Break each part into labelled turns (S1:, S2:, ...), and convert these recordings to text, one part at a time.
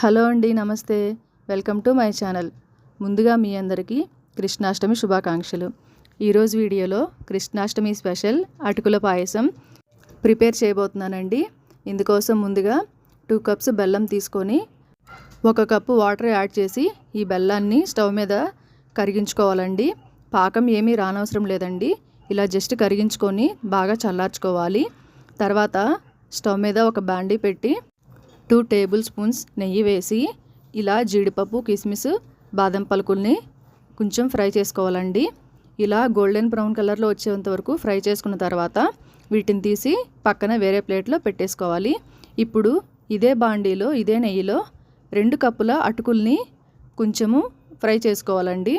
S1: Hello అండి నమస్తే. Welcome to my channel. ముందుగా మీ అందరికీ కృష్ణాష్టమి శుభాకాంక్షలు. ఈరోజు వీడియోలో కృష్ణాష్టమి స్పెషల్ అటుకుల పాయసం ప్రిపేర్ చేయబోతున్నానండి. ఇందుకోసం ముందుగా టూ కప్స్ బెల్లం తీసుకొని ఒక కప్పు వాటర్ యాడ్ చేసి ఈ బెల్లాన్ని స్టవ్ మీద కరిగించుకోవాలండి. పాకం ఏమీ రానవసరం లేదండి. ఇలా జస్ట్ కరిగించుకొని బాగా చల్లార్చుకోవాలి. తర్వాత స్టవ్ మీద ఒక బాండీ పెట్టి టూ టేబుల్ స్పూన్స్ నెయ్యి వేసి ఇలా జీడిపప్పు కిస్మిస్ బాదం పలుకుల్ని కొంచెం ఫ్రై చేసుకోవాలండి. ఇలా గోల్డెన్ బ్రౌన్ కలర్లో వచ్చేంత వరకు ఫ్రై చేసుకున్న తర్వాత వీటిని తీసి పక్కన వేరే ప్లేట్లో పెట్టేసుకోవాలి. ఇప్పుడు ఇదే బాండీలో ఇదే నెయ్యిలో రెండు కప్పుల అటుకుల్ని కొంచెము ఫ్రై చేసుకోవాలండి.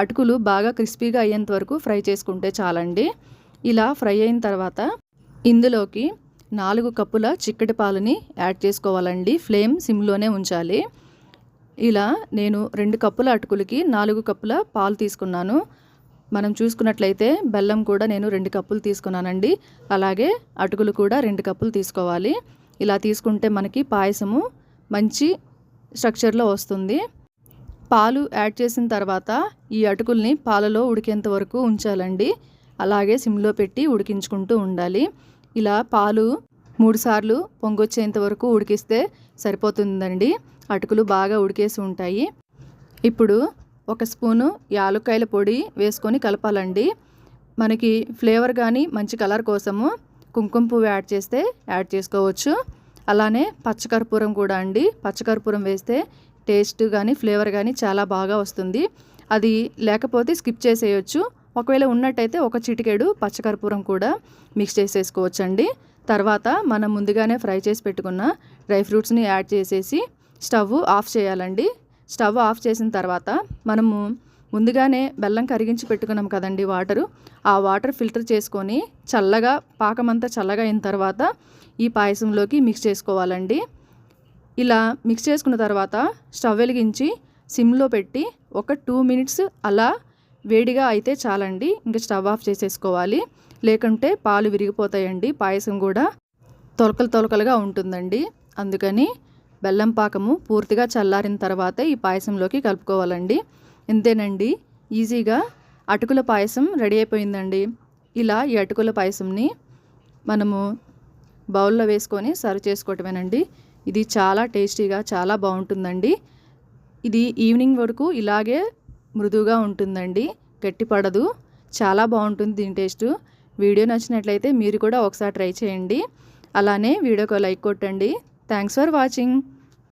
S1: అటుకులు బాగా క్రిస్పీగా అయ్యేంత వరకు ఫ్రై చేసుకుంటే చాలండి. ఇలా ఫ్రై అయిన తర్వాత ఇందులోకి నాలుగు కప్పుల చిక్కటి పాలని యాడ్ చేసుకోవాలండి. ఫ్లేమ్ సిమ్లోనే ఉంచాలి. ఇలా నేను రెండు కప్పుల అటుకులకి నాలుగు కప్పుల పాలు తీసుకున్నాను. మనం చూసుకున్నట్లయితే బెల్లం కూడా నేను రెండు కప్పులు తీసుకున్నానండి. అలాగే అటుకులు కూడా రెండు కప్పులు తీసుకోవాలి. ఇలా తీసుకుంటే మనకి పాయసము మంచి స్ట్రక్చర్లో వస్తుంది. పాలు యాడ్ చేసిన తర్వాత ఈ అటుకుల్ని పాలలో ఉడికేంత వరకు ఉంచాలండి. అలాగే సిమ్లో పెట్టి ఉడికించుకుంటూ ఉండాలి. ఇలా పాలు మూడుసార్లు పొంగొచ్చేంత వరకు ఉడికిస్తే సరిపోతుందండి. అటుకులు బాగా ఉడికేసి ఉంటాయి. ఇప్పుడు ఒక స్పూను యాలుక్కాయల పొడి వేసుకొని కలపాలండి. మనకి ఫ్లేవర్ కానీ మంచి కలర్ కోసము కుంకుమ పువ్వు యాడ్ చేస్తే యాడ్ చేసుకోవచ్చు. అలానే పచ్చకర్పూరం కూడా అండి. పచ్చకర్పూరం వేస్తే టేస్ట్ కానీ ఫ్లేవర్ కానీ చాలా బాగా వస్తుంది. అది లేకపోతే స్కిప్ చేసేయచ్చు. ఒకవేళ ఉన్నట్టయితే ఒక చిటికెడు పచ్చకర్పూరం కూడా మిక్స్ చేసేసుకోవచ్చండి. తర్వాత మనం ముందుగానే ఫ్రై చేసి పెట్టుకున్న డ్రై ఫ్రూట్స్ని యాడ్ చేసేసి స్టవ్ ఆఫ్ చేయాలండి. స్టవ్ ఆఫ్ చేసిన తర్వాత మనము ముందుగానే బెల్లం కరిగించి పెట్టుకున్నాం కదండి వాటరు. ఆ వాటర్ ఫిల్టర్ చేసుకొని చల్లగా పాకమంతా చల్లగా అయిన తర్వాత ఈ పాయసంలోకి మిక్స్ చేసుకోవాలండి. ఇలా మిక్స్ చేసుకున్న తర్వాత స్టవ్ వెలిగించి సిమ్లో పెట్టి ఒక టూ మినిట్స్ అలా వేడిగా అయితే చాలండి. ఇంకా స్టవ్ ఆఫ్ చేసేసుకోవాలి. లేకుంటే పాలు విరిగిపోతాయండి. పాయసం కూడా తొలకలు తొలకలుగా ఉంటుందండి. అందుకని బెల్లం పాకము పూర్తిగా చల్లారిన తర్వాత ఈ పాయసంలోకి కలుపుకోవాలండి. ఇంతేనండి. ఈజీగా అటుకుల పాయసం రెడీ అయిపోయిందండి. ఇలా ఈ అటుకుల పాయసంని మనము బౌల్లో వేసుకొని సర్వ్ చేసుకోవటమేనండి. ఇది చాలా టేస్టీగా చాలా బాగుంటుందండి. ఇది ఈవినింగ్ వరకు ఇలాగే మృదువుగా ఉంటుందండి. గట్టి పడదు చాలా బాగుంటుంది దీని టేస్ట్. వీడియో నచ్చినట్లయితే మీరు కూడా ఒకసారి ట్రై చేయండి. అలానే వీడియోకి లైక్ కొట్టండి. Thanks for watching.